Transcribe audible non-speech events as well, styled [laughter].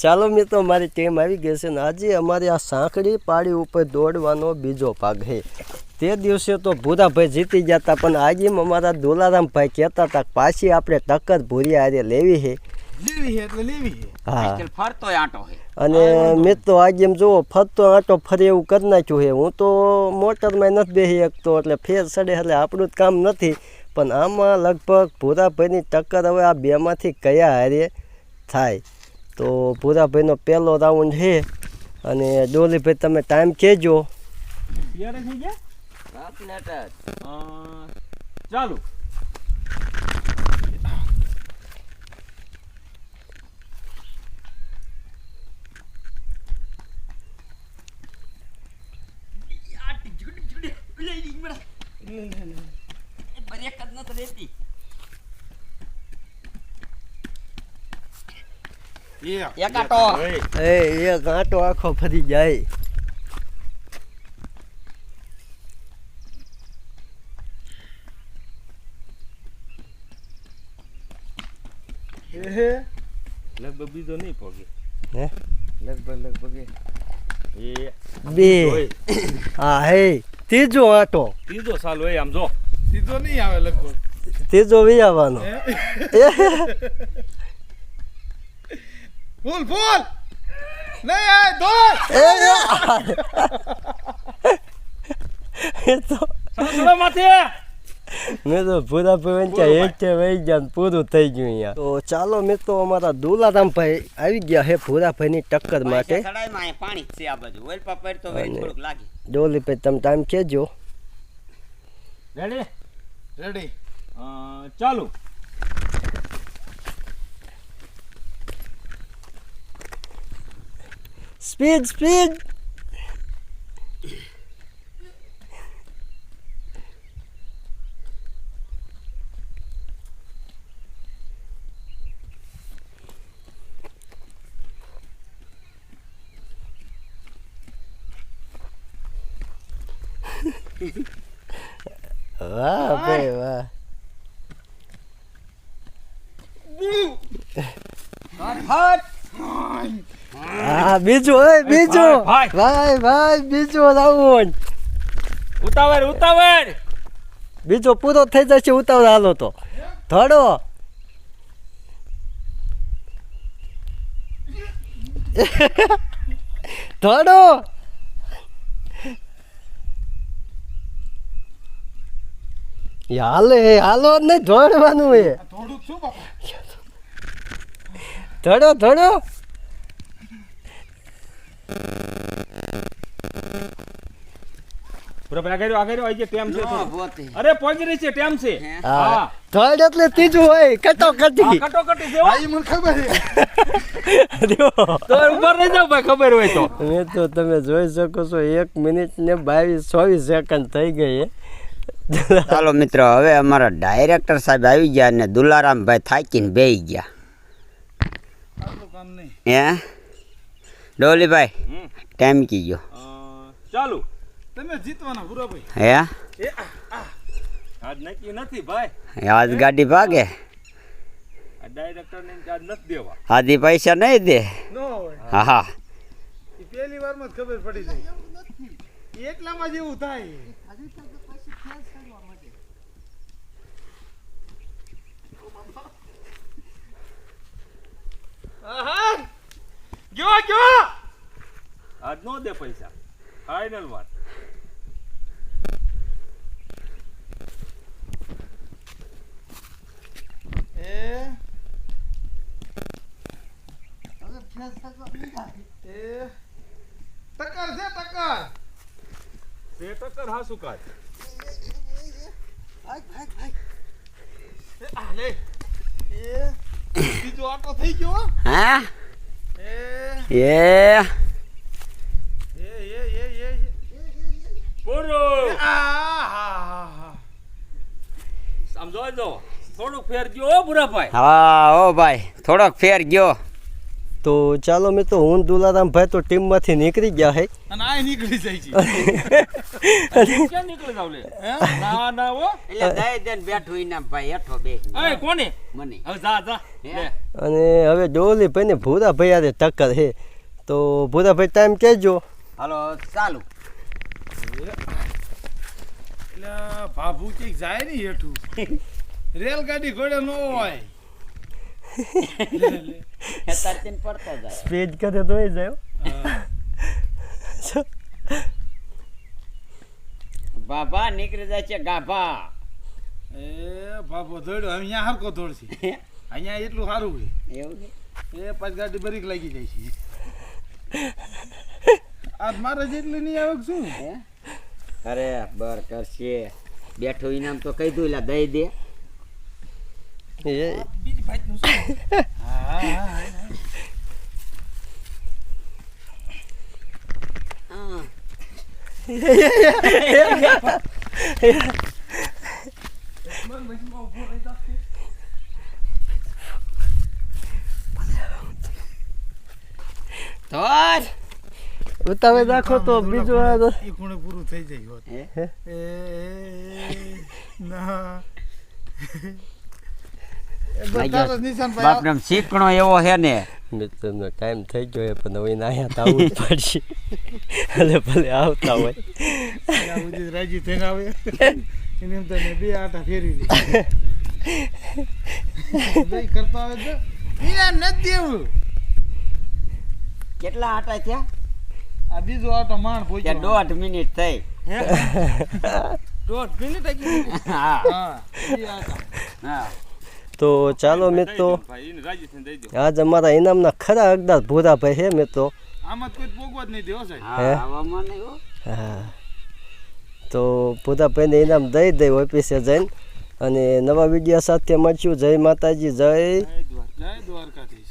ચાલો મિત્રો મારી ટીમ આવી ગઈ છે ને આજે અમારી આ સાંકડી પાડી ઉપર દોડવાનો બીજો ભાગ છે. તે દિવસે તો ભૂરાભાઈ જીતી ગયા હતા પણ આજે અમારા દોલારામભાઈ કહેતા હતા પાછી આપણે ટક્કર ભૂરી હારે લેવી છે. લેવી છે એટલે લેવી હા. આજકાલ ફરતોય આંટો છે. અને મિત્રો આજે એમ જુઓ ફરતો આંટો ફરી એવું કરી નાખ્યું છે. હું તો મોટરમાં નથી બેસી શકતો એટલે ફેર સડે એટલે આપણું જ કામ નથી. પણ આમાં લગભગ ભૂરાભાઈની ટક્કર હવે આ બેમાંથી કયા હારે થાય? તો ભૂરાભાઈનો પહેલો રાઉન્ડ છે અને ડોલીભાઈ તમે ટાઈમ કહેજો. ચાલુ. Порекать на третий. એ આખો ફરી જાય લગભગ બીજો નહીં પગે હે લગભગ લગભગ એ બે હા હે ત્રીજો આંટો ત્રીજો સાલ હોય આમ જો ત્રીજો નહીં આવે લગભગ ત્રીજો વિયાવાનો ફૂલ ફૂલ નહીં દોડ એ એ તો સાસુડા માથે મેં તો પૂરા પવન એક છે વહી ગયા પૂરું થઈ ગયું અહીંયા. તો ચાલો મેં તો અમારા દુલારામભાઈ આવી ગયા હે ભૂરાભાઈની ટક્કર માટે. ડોલી ચડાઈમાં પાણી છે આ બાજુ. ઓઇલ પર પડતો થોડુંક લાગે. ડોલીભાઈ તમે ટાઈમ કહેજો. રેડી રેડી ચાલુ. Speed, speed! વાહ baby, વાહ હટ hot! હા બીજું ઓય બીજું. ભાઈ, ભાઈ. બીજું રાઉન્ડ. ઉતાવળ ઉતાવળ. બીજો પૂરો થઈ જશે ઉતાવળ હાલો તો. ધડો. [laughs] ધડો. એ હાલે હાલો નહીં ધોડવાનું એ. થોડુંક શું બાપા? ધડો ધડો. અરે પહોંચી રહી છે ટેમ છે. હા? ધડ એટલે ત્રીજું હોય છે. મને ખબર છે. તો ઉપર રહી જાવ ભાઈ ખબર હોય તો. મેં તો તમે જોઈ શકો છો એક મિનિટ ને બાવીસ ચોવીસ સેકન્ડ થઈ ગઈ ચાલો મિત્રો હવે અમારા ડાયરેક્ટર સાહેબ આવી ગયા અને દુલારામભાઈ થાકીને બેસી ગયા. હે? ડોલીભાઈ. ટાઈમ કી ગયો? અ, ચાલુ. તમે જીતવાના ભૂરાભાઈ હે? આજ નક્કી નથી ભાઈ. આજ ગાડી ભાગે? આ ડાયરેક્ટર ને આજ નથી દેવા. આધી પૈસા નહીં દે? નો હા હા. એ પહેલી વારમાં જ ખબર પડી જાય. એટલામાં જેવું થાય. não deu para isso. Final one. É. É. Tacar, Zé, tacar. Zé, tacar, raçucar. Vai, vai, vai. Ah, lei. É. Que tu acha que eu? Hã? É. Yeah. દો થોડુંક ફેર ગયો હો બુરા હા ઓ ભાઈ થોડોક ફેર ગયો. તો ચાલો મેં તો હું દુલારામ ભાઈ તો ટીમમાંથી નીકળી ગયા હે. અને આ નીકળી જાય છે. [laughs] ક્યાં નીકળી જાવ લે? ના ના ઓ એટલે દાય દેન બેઠો ઇનામ ભાઈ હેઠો બે એ કોને? મને. હવે જા જા. અને હવે ડોલી ભાઈને ભૂરા ભાઈ હારે ટક્કર હે. તો ભૂરા ભાઈ ટાઈમ કહેજો. હાલો ચાલુ. એટલે ભાભુ કે જાય ને હેઠું. [laughs] રેલગાડી ઘોડે ન હોય. [laughs] હેતારથી ને પડતો જાય. સ્પીડ કરે તો એ જાય બાબા નીકળી જાય છે ગાભા. એ બાબો દોડ્યો અહીંયા હરકો દોડશે. [laughs] અહીંયા એટલું સારું હોય એવું છે? એ પાંચ ગાડી બરીક લાગી જાય છે. આજ મારે જેટલી નહીં આવે શું? હે? અરે બર કરશે. બેઠો ઇનામ તો કહી દઉં એટલે દઈ દે. એ બીજી ભાઈ નું શું હા હા હા હા. ધોર ઉતાવે રાખો તો બીજું આ તો- એ ખૂણે પૂરું થઈ જાય હોત. હે? એ ના એ બધાનો નિશાન ભાઈ બાપને એવો છે ને. મિત્રનો ટાઈમ થઈ ગયો પણ હવે અહીંયા તો આવવું જ પડશે. ભલે ભલે આવતા હોય. રાજી થઈને આવે. એને એમ તને બે આટા ફેરવી લે [laughs] કરતા આવે તો ઇનામ નથી દેવું. કેટલા આટા થયા? આ બીજો આટો માણ પહોંચ્યો દોઢ મિનિટ થઈ. [laughs] દોઢ મિનિટ હા. હા હા. તો ચાલો મિત્રો આજ અમારા ઇનામના ખરા અગદાર ભૂરાભાઈ છે મિત્રો. તો કોઈ પોગવા જ નહીં દેવો સાહેબ હા. હે? હો. હા. તો ભૂરાભાઈને ઇનામ દઈ દઈ ઓફિસે જઈને. અને નવા વીડિયો સાથે મળશું. જય માતાજી જય જય જય દ્વારકાધીશ.